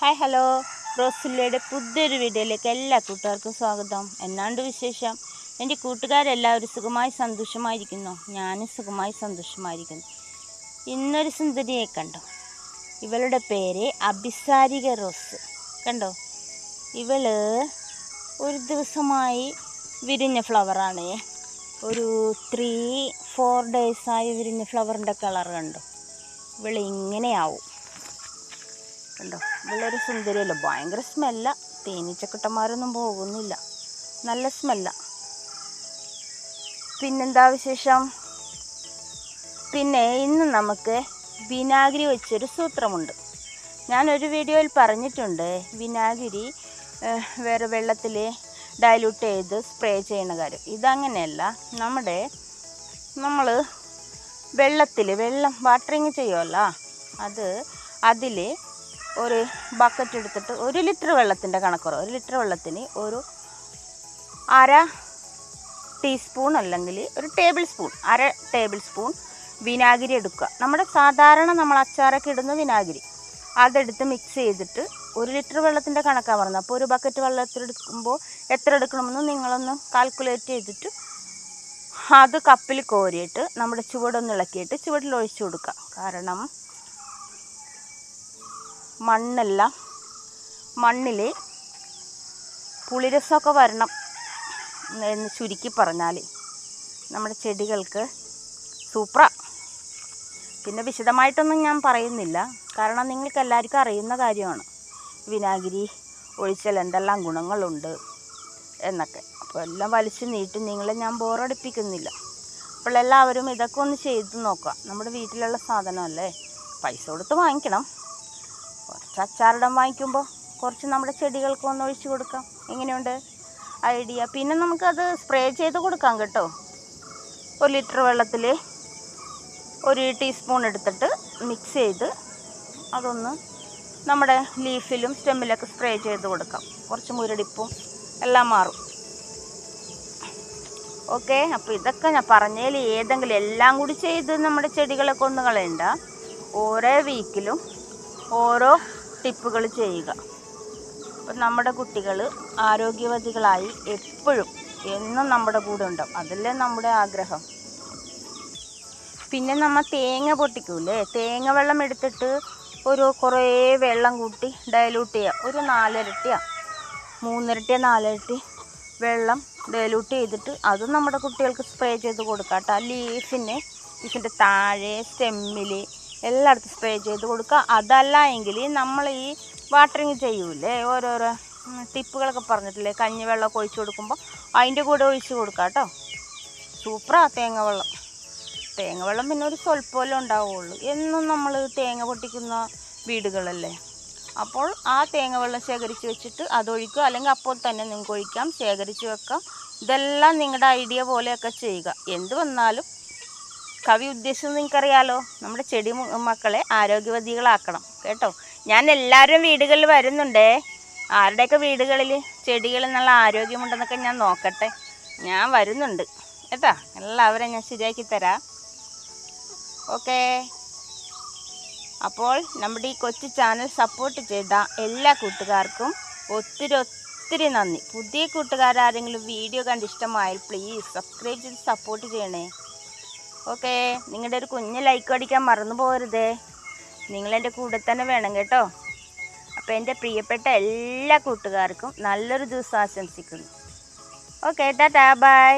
Hi hello റോസില്ലയുടെ പുതിയൊരു വീഡിയോയിലേക്ക് എല്ലാ കൂട്ടുകാർക്കും സ്വാഗതം. എന്നാണ്ട് വിശേഷം? എന്റെ കൂട്ടുകാരെല്ലാവരും സുഖമായി സന്തോഷമായിരിക്കുന്നു. ഞാനും സുഖമായി സന്തോഷമായിരിക്കുന്നു. ഇന്നൊരു സുന്ദരിയെ കണ്ടോ? ഇവളുടെ പേര് അഭിസാരിക റോസ്. കണ്ടോ? ഇവൾ ഒരു ദിവസമായി വിരിഞ്ഞ ഫ്ലവറാണ്. ഒരു ത്രീ ഫോർ ഡേയ്സായി വിരിഞ്ഞ ഫ്ലവറിന്റെ കളർ കണ്ടോ? ഇവൾ ഇങ്ങനെയാവും കണ്ടോ? നല്ലൊരു സുന്ദരിയല്ല? ഭയങ്കര സ്മെല്ല തേനീച്ചക്കുട്ടന്മാരൊന്നും പോകുന്നില്ല. നല്ല സ്മെല്ല പിന്നെന്താ വിശേഷം? പിന്നെ ഇന്ന് നമുക്ക് വിനാഗിരി വെച്ചൊരു സൂത്രമുണ്ട്. ഞാനൊരു വീഡിയോയിൽ പറഞ്ഞിട്ടുണ്ട്. വിനാഗിരി വേറെ വെള്ളത്തിൽ ഡൈലൂട്ട് ചെയ്ത് സ്പ്രേ ചെയ്യുന്ന കാര്യം. ഇതങ്ങനെയല്ല. നമ്മുടെ നമ്മൾ വെള്ളത്തിൽ വെള്ളം വാട്ടറിങ് ചെയ്യുമല്ലോ അത് അതിൽ ഒരു ബക്കറ്റ് എടുത്തിട്ട് ഒരു ലിറ്റർ വെള്ളത്തിന്റെ കണക്കുറവ്. ഒരു ലിറ്റർ വെള്ളത്തിന് ഒരു അര ടീസ്പൂൺ അല്ലെങ്കിൽ ഒരു ടേബിൾ സ്പൂൺ അര ടേബിൾ സ്പൂൺ വിനാഗിരി എടുക്കുക. നമ്മുടെ സാധാരണ നമ്മൾ അച്ചാറൊക്കെ ഇടുന്ന വിനാഗിരി. അതെടുത്ത് മിക്സ് ചെയ്തിട്ട് ഒരു ലിറ്റർ വെള്ളത്തിന്റെ കണക്കാണ് പറഞ്ഞത്. അപ്പോൾ ഒരു ബക്കറ്റ് വെള്ളത്തിൽ എടുക്കുമ്പോൾ എത്ര എടുക്കണമെന്ന് നിങ്ങളൊന്ന് കാൽക്കുലേറ്റ് ചെയ്തിട്ട് അത് കപ്പിൽ കോരിയിട്ട് നമ്മുടെ ചുവടൊന്ന് ഇളക്കിയിട്ട് ചുവട്ടിൽ ഒഴിച്ചു കൊടുക്കുക. കാരണം മണ്ണെല്ലാം. മണ്ണിൽ പുളിരസമൊക്കെ വരണം എന്ന് ചുരുക്കി പറഞ്ഞാൽ നമ്മുടെ ചെടികൾക്ക് സൂപ്ര. പിന്നെ വിശദമായിട്ടൊന്നും ഞാൻ പറയുന്നില്ല. കാരണം നിങ്ങൾക്ക് എല്ലാവർക്കും അറിയുന്ന കാര്യമാണ്. വിനാഗിരി ഒഴിച്ചാൽ എന്തെല്ലാം ഗുണങ്ങളുണ്ട് എന്നൊക്കെ. അപ്പോൾ എല്ലാം വലിച്ചു നീട്ടി നിങ്ങളെ ഞാൻ ബോറടിപ്പിക്കുന്നില്ല. അപ്പോൾ എല്ലാവരും ഇതൊക്കെ ഒന്ന് ചെയ്ത് നോക്കുക. നമ്മുടെ വീട്ടിലുള്ള സാധനമല്ലേ? പൈസ കൊടുത്ത് വാങ്ങിക്കണം. കുറച്ച് അച്ചാറിടാൻ വാങ്ങിക്കുമ്പോൾ കുറച്ച് നമ്മുടെ ചെടികൾക്ക് ഒന്ന് ഒഴിച്ച് കൊടുക്കാം. എങ്ങനെയുണ്ട്? ഐഡിയ. പിന്നെ നമുക്കത് സ്പ്രേ ചെയ്ത് കൊടുക്കാം കേട്ടോ. ഒരു ലിറ്റർ വെള്ളത്തിൽ ഒരു ടീസ്പൂൺ എടുത്തിട്ട് മിക്സ് ചെയ്ത് അതൊന്ന് നമ്മുടെ ലീഫിലും സ്റ്റെമ്മിലൊക്കെ സ്പ്രേ ചെയ്ത് കൊടുക്കാം. കുറച്ച് മുരടിപ്പും എല്ലാം മാറും. ഓക്കെ അപ്പോൾ ഇതൊക്കെ ഞാൻ പറഞ്ഞതിൽ ഏതെങ്കിലും എല്ലാം കൂടി ചെയ്ത് നമ്മുടെ ചെടികളെ കൊന്നു കളയണ്ട ഓരോ വീക്കിലും ഓരോ ടിപ്പുകൾ ചെയ്യുക. അപ്പം നമ്മുടെ കുട്ടികൾ ആരോഗ്യവതികളായി എപ്പോഴും എന്നും നമ്മുടെ കൂടെ ഉണ്ടാവും. അതല്ലേ നമ്മുടെ ആഗ്രഹം. പിന്നെ നമ്മൾ തേങ്ങ പൊട്ടിക്കൂലേ തേങ്ങ വെള്ളം എടുത്തിട്ട് ഒരു കുറേ വെള്ളം കൂട്ടി ഡയലൂട്ട് ചെയ്യുക ഒരു നാലിരട്ടിയാ. മൂന്നിരട്ടിയോ നാലിരട്ടി വെള്ളം ഡയലൂട്ട് ചെയ്തിട്ട് അത് നമ്മുടെ കുട്ടികൾക്ക് സ്പ്രേ ചെയ്ത് കൊടുക്കാം കേട്ടോ ലീഫിന് ലീഫിന്റെ താഴെ സ്റ്റെമ്മിൽ എല്ലായിടത്തും സ്പ്രേ ചെയ്ത് കൊടുക്കുക. അതല്ല എങ്കിൽ നമ്മൾ ഈ വാട്ടറിങ് ചെയ്യൂലേ? ഓരോരോ ടിപ്പുകളൊക്കെ പറഞ്ഞിട്ടില്ലേ? കഞ്ഞി വെള്ളമൊക്കെ ഒഴിച്ച് കൊടുക്കുമ്പോൾ അതിന്റെ കൂടെ ഒഴിച്ച് കൊടുക്കാം കേട്ടോ. സൂപ്പറാ തേങ്ങ വെള്ളം. തേങ്ങ വെള്ളം പിന്നെ ഒരു സ്വല്പമല്ലേ ഉണ്ടാവുള്ളൂ. എന്നും നമ്മൾ തേങ്ങ പൊട്ടിക്കുന്ന വീടുകളല്ലേ? അപ്പോൾ ആ തേങ്ങ വെള്ളം ശേഖരിച്ച് വെച്ചിട്ട് അതൊഴിക്കുക അല്ലെങ്കിൽ അപ്പോൾ തന്നെ നിങ്ങൾക്ക് ഒഴിക്കാം. ശേഖരിച്ച് വെക്കാം. ഇതെല്ലാം നിങ്ങളുടെ ഐഡിയ പോലെയൊക്കെ ചെയ്യുക. എന്ത് വന്നാലും കവി ഉദ്ദേശിച്ചത് നിങ്ങൾക്കറിയാലോ? നമ്മുടെ ചെടി മക്കളെ ആരോഗ്യവതികളാക്കണം. കേട്ടോ? ഞാൻ എല്ലാവരും വീടുകളിൽ വരുന്നുണ്ടേ. ആരുടെയൊക്കെ വീടുകളിൽ ചെടികൾ നല്ല ആരോഗ്യമുണ്ടെന്നൊക്കെ ഞാൻ നോക്കട്ടെ. ഞാൻ വരുന്നുണ്ട്. കേട്ടോ? എല്ലാവരെയും ഞാൻ ശരിയാക്കി തരാം. ഓക്കേ. അപ്പോൾ നമ്മുടെ ഈ കൊച്ചു ചാനൽ സപ്പോർട്ട് ചെയ്ത എല്ലാ കൂട്ടുകാർക്കും ഒത്തിരി ഒത്തിരി നന്ദി. പുതിയ കൂട്ടുകാരാരെങ്കിലും വീഡിയോ കണ്ട് ഇഷ്ടമായാൽ പ്ലീസ് സബ്സ്ക്രൈബ് ചെയ്ത് സപ്പോർട്ട് ചെയ്യണേ. ഓക്കെ നിങ്ങളുടെ ഒരു കുഞ്ഞ് ലൈക്ക് അടിക്കാൻ മറന്നു പോകരുതേ. നിങ്ങളെന്റെ കൂടെ തന്നെ വേണം കേട്ടോ. അപ്പോൾ എന്റെ പ്രിയപ്പെട്ട എല്ലാ കൂട്ടുകാർക്കും നല്ലൊരു ദിവസം ആശംസിക്കുന്നു. Okay tata bye